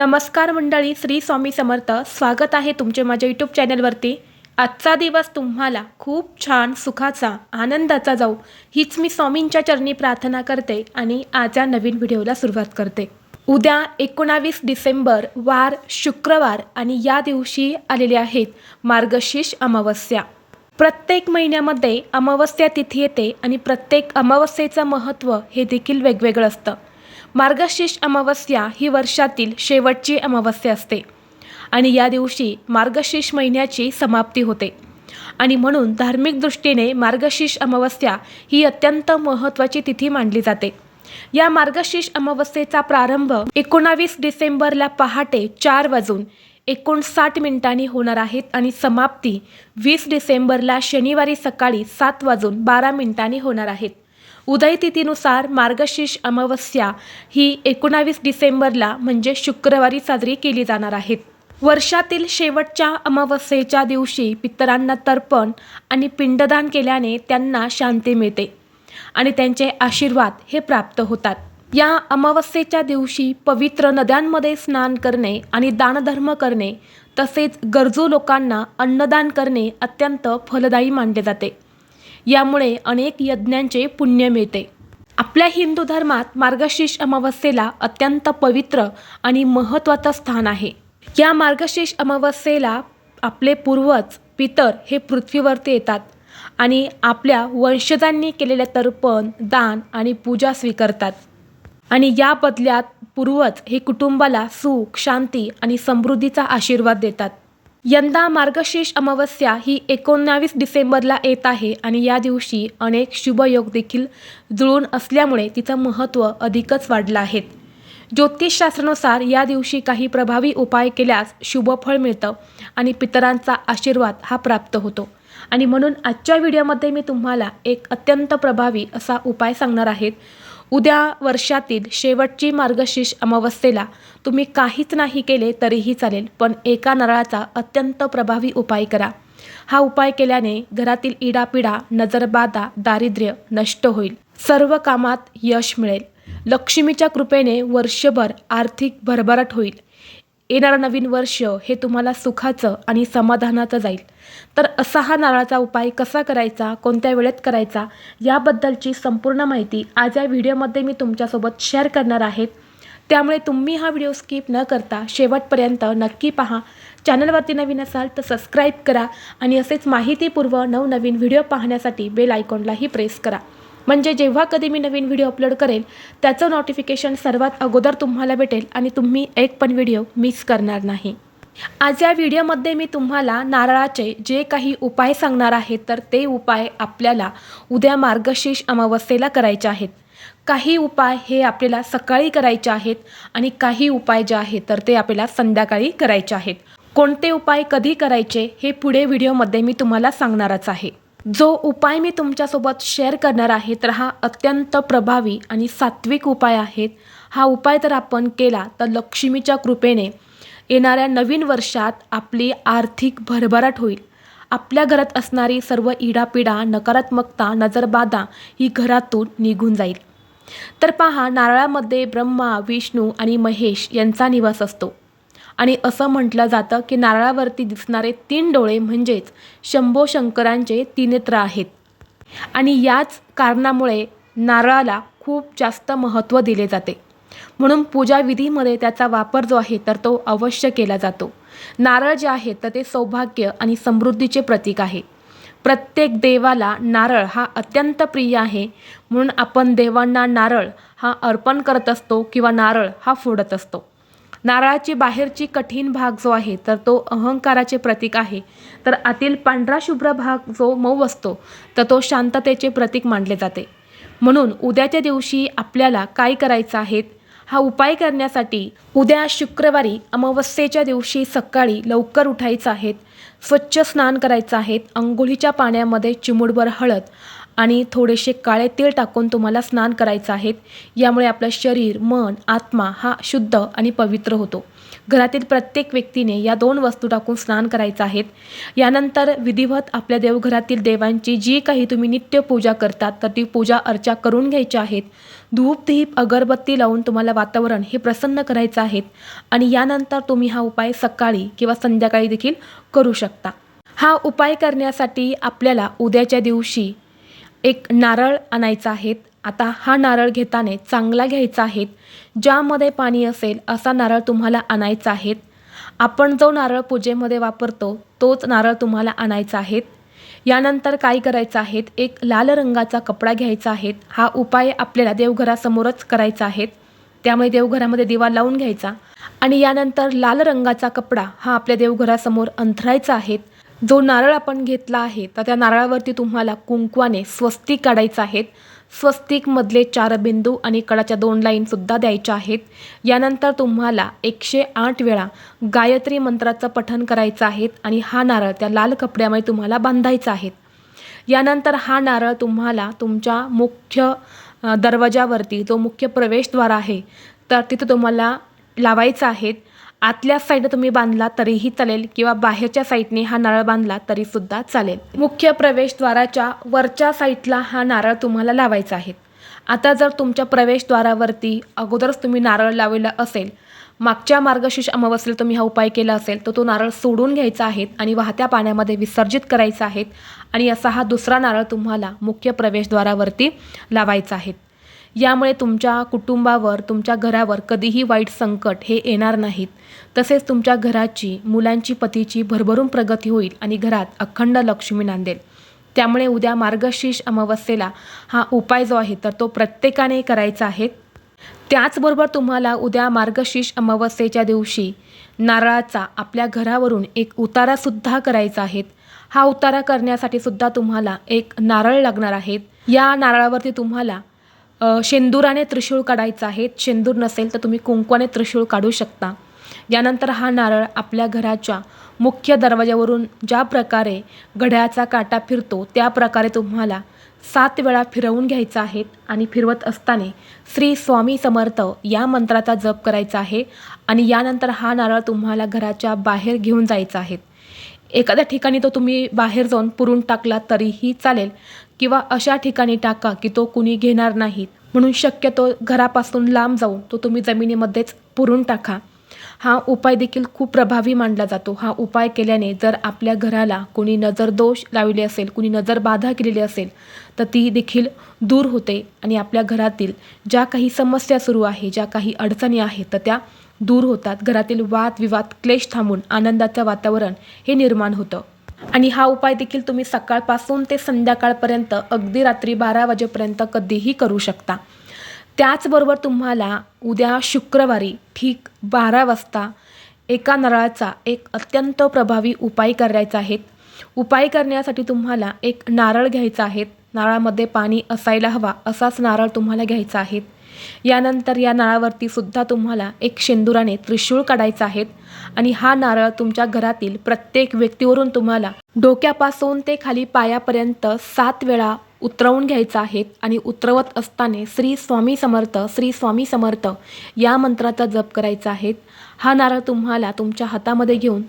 नमस्कार मंडळी श्री स्वामी समर्थ. स्वागत आहे तुमचे माझ्या यूट्यूब चॅनलवरती आजचा दिवस तुम्हाला खूप छान सुखाचा आनंदाचा जाऊ हीच मी स्वामींच्या चरणी प्रार्थना करते आणि आज या नवीन व्हिडिओला सुरुवात करते. उद्या एकोणावीस डिसेंबर वार शुक्रवार आणि या दिवशी आलेले आहेत मार्गशीर्ष अमावस्या. प्रत्येक महिन्यामध्ये अमावस्या तिथी येते आणि प्रत्येक अमावस्येचं महत्त्व हे देखील वेगवेगळं असतं. मार्गशीर्ष अमावस्या ही वर्षातील शेवटची अमावस्या असते. आणि या दिवशी मार्गशीर्ष महिन्याची समाप्ती होते. आणि म्हणून धार्मिक दृष्टीने मार्गशीर्ष अमावस्या ही अत्यंत महत्त्वाची तिथी मानली जाते. या मार्गशीर्ष अमावस्येचा प्रारंभ एकोणावीस डिसेंबरला पहाटे चार वाजून एकोणसाठ मिनिटांनी होणार आहेत आणि समाप्ती वीस डिसेंबरला शनिवारी सकाळी सात वाजून बारा मिनिटांनी होणार आहेत उदयतिथीनुसार मार्गशीर्ष अमावस्या ही एकोणावीस डिसेंबरला म्हणजे शुक्रवारी साजरी केली जाणार आहेत वर्षातील शेवटच्या अमावस्येच्या दिवशी पितरांना तर्पण आणि पिंडदान केल्याने त्यांना शांती मिळते आणि त्यांचे आशीर्वाद हे प्राप्त होतात. या अमावस्येच्या दिवशी पवित्र नद्यांमध्ये स्नान करणे आणि दानधर्म करणे तसेच गरजू लोकांना अन्नदान करणे अत्यंत फलदायी मानले जाते. यामुळे अनेक यज्ञांचे पुण्य मिळते. आपल्या हिंदू धर्मात मार्गशीर्ष अमावस्येला अत्यंत पवित्र आणि महत्त्वाचं स्थान आहे. या मार्गशीर्ष अमावस्येला आपले पूर्वज पितर हे पृथ्वीवरती येतात आणि आपल्या वंशजांनी केलेले तर्पण दान आणि पूजा स्वीकारतात. आणि या बदल्यात पूर्वज हे कुटुंबाला सुख शांती आणि समृद्धीचा आशीर्वाद देतात. यंदा मार्गशीर्ष अमावस्या ही एकोणावीस डिसेंबरला येत आहे आणि या दिवशी अनेक शुभयोग देखील जुळून असल्यामुळे तिचं महत्त्व अधिकच वाढलं आहे. ज्योतिषशास्त्रानुसार या दिवशी काही प्रभावी उपाय केल्यास शुभफळ मिळतं आणि पितरांचा आशीर्वाद हा प्राप्त होतो. आणि म्हणून आजच्या व्हिडिओमध्ये मी तुम्हाला एक अत्यंत प्रभावी असा उपाय सांगणार आहेत उद्या वर्षातील शेवटची मार्गशीर्ष अमावस्येला तुम्ही काहीच नाही केले तरीही चालेल पण एका नारळाचा अत्यंत प्रभावी उपाय करा. हा उपाय केल्याने घरातील इडापिडा नजरबाधा दारिद्र्य नष्ट होईल. सर्व कामात यश मिळेल. लक्ष्मीच्या कृपेने वर्षभर आर्थिक भरभराट होईल. येणारं नवीन वर्ष हे तुम्हाला सुखाचं आणि समाधानाचं जाईल. तर असा हा नारळाचा उपाय कसा करायचा कोणत्या वेळेत करायचा याबद्दलची संपूर्ण माहिती आज या व्हिडिओमध्ये मी तुमच्यासोबत शेअर करणार आहेत त्यामुळे तुम्ही हा व्हिडिओ स्किप न करता शेवटपर्यंत नक्की पहा. चॅनलवरती नवीन असाल तर सबस्क्राईब करा आणि असेच माहितीपूर्व नवनवीन व्हिडिओ पाहण्यासाठी बेल आयकॉनलाही प्रेस करा. म्हणजे जेव्हा कधी मी नवीन व्हिडिओ अपलोड करेल त्याचं नोटिफिकेशन सर्वात अगोदर तुम्हाला भेटेल आणि तुम्ही एक पण व्हिडिओ मिस करणार नाही. आज या व्हिडिओमध्ये मी तुम्हाला नारळाचे जे काही उपाय सांगणार आहे तर ते उपाय आपल्याला उद्या मार्गशीर्ष अमावस्येला करायचे आहेत. काही उपाय हे आपल्याला सकाळी करायचे आहेत आणि काही उपाय जे आहेत तर ते आपल्याला संध्याकाळी करायचे आहेत. कोणते उपाय कधी करायचे हे पुढे व्हिडिओमध्ये मी तुम्हाला सांगणारच आहे. जो उपाय मी तुमच्यासोबत शेअर करणार आहे तर हा अत्यंत प्रभावी आणि सात्विक उपाय आहेत हा उपाय जर आपण केला तर लक्ष्मीच्या कृपेने येणाऱ्या नवीन वर्षात आपली आर्थिक भरभराट होईल. आपल्या घरात असणारी सर्व इडापिडा नकारात्मकता नजरबाधा ही घरातून निघून जाईल. तर पहा नारळामध्ये ब्रह्मा विष्णू आणि महेश यांचा निवास असतो. आणि असं म्हटलं जातं की नारळावरती दिसणारे तीन डोळे म्हणजेच शंभो शंकरांचे तीनेत्र आहेत. आणि याच कारणामुळे नारळाला खूप जास्त महत्त्व दिले जाते. म्हणून पूजाविधीमध्ये त्याचा वापर जो आहे तर तो अवश्य केला जातो. नारळ जे आहे तर ते सौभाग्य आणि समृद्धीचे प्रतीक आहे. प्रत्येक देवाला नारळ हा अत्यंत प्रिय आहे. म्हणून आपण देवांना नारळ हा अर्पण करत असतो किंवा नारळ हा फोडत असतो. नारळाची बाहेरची कठीण भाग जो आहे तर तो अहंकाराचे प्रतीक आहे. तर आतील पांढरा शुभ्र भाग जो मऊ असतो तर तो शांततेचे प्रतीक मानले जाते. म्हणून उद्याच्या दिवशी आपल्याला काय करायचं आहे? हा उपाय करण्यासाठी उद्या शुक्रवारी अमावस्येच्या दिवशी सकाळी लवकर उठायचं आहेत स्वच्छ स्नान करायचं आहेत अंघोळीच्या पाण्यामध्ये चिमुडभर हळद आणि थोडेसे काळे तेल टाकून तुम्हाला स्नान करायचं आहे. यामुळे आपलं शरीर मन आत्मा हा शुद्ध आणि पवित्र होतो. घरातील प्रत्येक व्यक्तीने या दोन वस्तू टाकून स्नान करायचं आहेत. यानंतर विधिवत आपल्या देवघरातील देवांची जी काही तुम्ही नित्य पूजा करतात तर ती पूजा अर्चा करून घ्यायची आहेत. धूप धीप अगरबत्ती लावून तुम्हाला वातावरण हे प्रसन्न करायचं आहे आणि यानंतर तुम्ही हा उपाय सकाळी किंवा संध्याकाळी देखील करू शकता. हा उपाय करण्यासाठी आपल्याला उद्याच्या दिवशी एक नारळ आणायचा आहे आता हा नारळ घेताना चांगला घ्यायचा आहे ज्यामध्ये पाणी असेल असा नारळ तुम्हाला आणायचा आहे आपण जो नारळ पूजेमध्ये वापरतो तोच नारळ तुम्हाला आणायचा आहे यानंतर काय करायचं आहे एक लाल रंगाचा कपडा घ्यायचा आहे हा उपाय आपल्याला देवघरासमोरच करायचा आहे त्यामुळे देवघरामध्ये दिवा लावून घ्यायचा. आणि यानंतर लाल रंगाचा कपडा हा आपल्या देवघरासमोर अंथरायचा आहे जो नारळ आपण घेतला आहे तर त्या नारळावरती तुम्हाला कुंकवाने स्वस्तिक काढायचं आहेत. स्वस्तिकमधले चार बिंदू आणि कडाच्या दोन लाईनसुद्धा द्यायच्या आहेत. यानंतर तुम्हाला एकशे आठ वेळा गायत्री मंत्राचं पठण करायचं आहे आणि हा नारळ त्या लाल कपड्यामध्ये तुम्हाला बांधायचा आहे. यानंतर हा नारळ तुम्हाला तुमच्या मुख्य दरवाजावरती जो मुख्य प्रवेशद्वार आहे तर तिथं तुम्हाला लावायचा आहेत. आतल्या साईडनं तुम्ही बांधला तरीही चालेल किंवा बाहेरच्या साईडने हा नारळ बांधला तरीसुद्धा चालेल. मुख्य प्रवेशद्वाराच्या वरच्या साईडला हा नारळ तुम्हाला लावायचा आहे. आता जर तुमच्या प्रवेशद्वारावरती अगोदरच तुम्ही नारळ लावलेला असेल मागच्या मार्गशीर्ष अमावस्येला तुम्ही हा उपाय केला असेल तर तो नारळ सोडून घ्यायचा आहे आणि वाहत्या पाण्यामध्ये विसर्जित करायचा आहे आणि असा हा दुसरा नारळ तुम्हाला मुख्य प्रवेशद्वारावरती लावायचा आहे. यामुळे तुमच्या कुटुंबावर तुमच्या घरावर कधीही वाईट संकट हे येणार नाहीत. तसेच तुमच्या घराची मुलांची पतीची भरभरून प्रगती होईल आणि घरात अखंड लक्ष्मी नांदेल. त्यामुळे उद्या मार्गशीर्ष अमावस्येला हा उपाय जो आहे तर तो प्रत्येकाने करायचा आहे. त्याचबरोबर तुम्हाला उद्या मार्गशीर्ष अमावस्येच्या दिवशी नारळाचा आपल्या घरावरून एक उतारासुद्धा करायचा आहे. हा उतारा करण्यासाठी सुद्धा तुम्हाला एक नारळ लागणार आहेत या नारळावरती तुम्हाला शेंदुराने त्रिशूळ काढायचा आहे. शेंदूर नसेल तर तुम्ही कुंकवाने त्रिशूळ काढू शकता. यानंतर हा नारळ आपल्या घराच्या मुख्य दरवाजावरून ज्या प्रकारे घड्याळाचा काटा फिरतो त्या प्रकारे तुम्हाला सात वेळा फिरवून घ्यायचा आहे आणि फिरवत असताना श्री स्वामी समर्थ या मंत्राचा जप करायचा आहे आणि यानंतर हा नारळ तुम्हाला घराच्या बाहेर घेऊन जायचा आहे. एखाद्या ठिकाणी तो तुम्ही बाहेर जाऊन पुरून टाकला तरीही चालेल. किंवा अशा ठिकाणी टाका की तो कुणी घेणार नाहीत म्हणून शक्यतो घरापासून लांब जाऊन तो तुम्ही जमिनीमध्येच पुरून टाका. हा उपाय देखील खूप प्रभावी मानला जातो. हा उपाय केल्याने जर आपल्या घराला कोणी नजर दोष लावले असेल कुणी नजर बाधा केलेली असेल तर ती देखील दूर होते आणि आपल्या घरातील ज्या काही समस्या सुरू आहे ज्या काही अडचणी आहेत तर त्या दूर होतात. घरातील वादविवाद क्लेश थांबून आनंदाचं वातावरण हे निर्माण होतं. आणि हा उपाय देखील तुम्ही सकाळपासून ते संध्याकाळपर्यंत अगदी रात्री बारा वाजेपर्यंत कधीही करू शकता. त्याचबरोबर तुम्हाला उद्या शुक्रवारी ठीक बारा वाजता एका नारळाचा एक अत्यंत प्रभावी उपाय करायचा आहे. उपाय करण्यासाठी तुम्हाला एक नारळ घ्यायचा आहे. नारळामध्ये पाणी असायला हवा असाच नारळ तुम्हाला घ्यायचा आहे. यानंतर या नारळावरती सुद्धा तुम्हाला एक शेंदुराने त्रिशूळ काढायचा आहे आणि हा नारळ तुमच्या घरातील प्रत्येक व्यक्तीवरून तुम्हाला डोक्यापासून ते खाली पायापर्यंत सात वेळा उतरवून घ्यायचा आहे आणि उतरवत असताना श्री स्वामी समर्थ श्री स्वामी समर्थ या मंत्राचा जप करायचा आहे हा नारळ तुम्हाला तुमच्या हातामध्ये घेऊन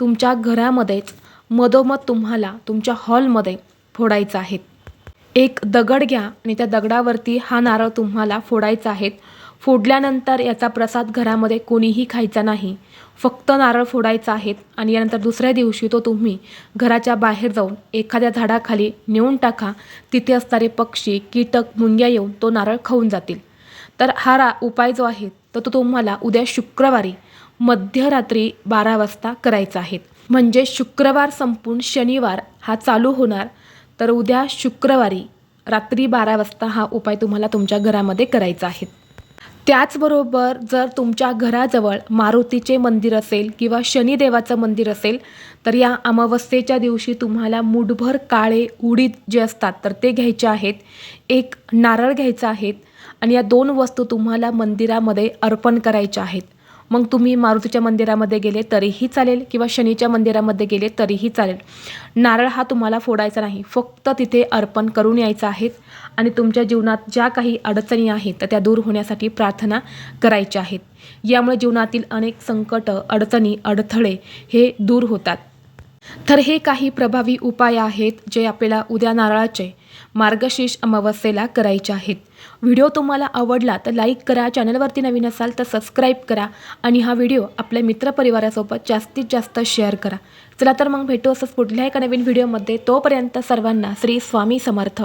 तुमच्या घरामध्येच मधोमध तुम्हाला तुमच्या हॉलमध्ये फोडायचा आहे एक दगड घ्या आणि त्या दगडावरती हा नारळ तुम्हाला फोडायचा आहे. फोडल्यानंतर याचा प्रसाद घरामध्ये कोणीही खायचा नाही. फक्त नारळ फोडायचा आहे आणि यानंतर दुसऱ्या दिवशी तो तुम्ही घराच्या बाहेर जाऊन एखाद्या झाडाखाली नेऊन टाका. तिथे असणारे पक्षी कीटक मुंग्या येऊन तो नारळ खाऊन जातील. तर हा रा उपाय जो आहे तर तो तुम्हाला उद्या शुक्रवारी मध्यरात्री बारा वाजता करायचा आहे. म्हणजे शुक्रवार संपून शनिवार हा चालू होणार. तर उद्या शुक्रवारी रात्री बारा वाजता हा उपाय तुम्हाला तुमच्या घरामध्ये करायचा आहे. त्याचबरोबर जर तुमच्या घराजवळ मारुतीचे मंदिर असेल किंवा शनिदेवाचं मंदिर असेल तर या अमावस्येच्या दिवशी तुम्हाला मुठभर काळे उडीद जे असतात तर ते घ्यायचे आहेत. एक नारळ घ्यायचा आहेत आणि या दोन वस्तू तुम्हाला मंदिरामध्ये अर्पण करायच्या आहेत. मग तुम्ही मारुतीच्या मंदिरामध्ये गेले तरीही चालेल किंवा शनीच्या मंदिरामध्ये गेले तरीही चालेल. नारळ हा तुम्हाला फोडायचा नाही. फक्त तिथे अर्पण करून यायचं आहे आणि तुमच्या जीवनात ज्या काही अडचणी आहेत तर त्या दूर होण्यासाठी प्रार्थना करायच्या आहेत. यामुळे जीवनातील अनेक संकट अडचणी अडथळे हे दूर होतात. तर हे काही प्रभावी उपाय आहेत जे आपल्याला उद्या नारळाचे मार्गशीर्ष अमावस्येला करायचे आहेत. व्हिडिओ तुम्हाला आवडला तर लाईक करा चॅनलवरती नवीन असाल तर सबस्क्राईब करा आणि हा व्हिडिओ आपल्या मित्रपरिवारासोबत जास्तीत जास्त शेअर करा. चला तर मग भेटू असंच पुढल्या एका नवीन व्हिडिओमध्ये. तोपर्यंत सर्वांना श्री स्वामी समर्थ.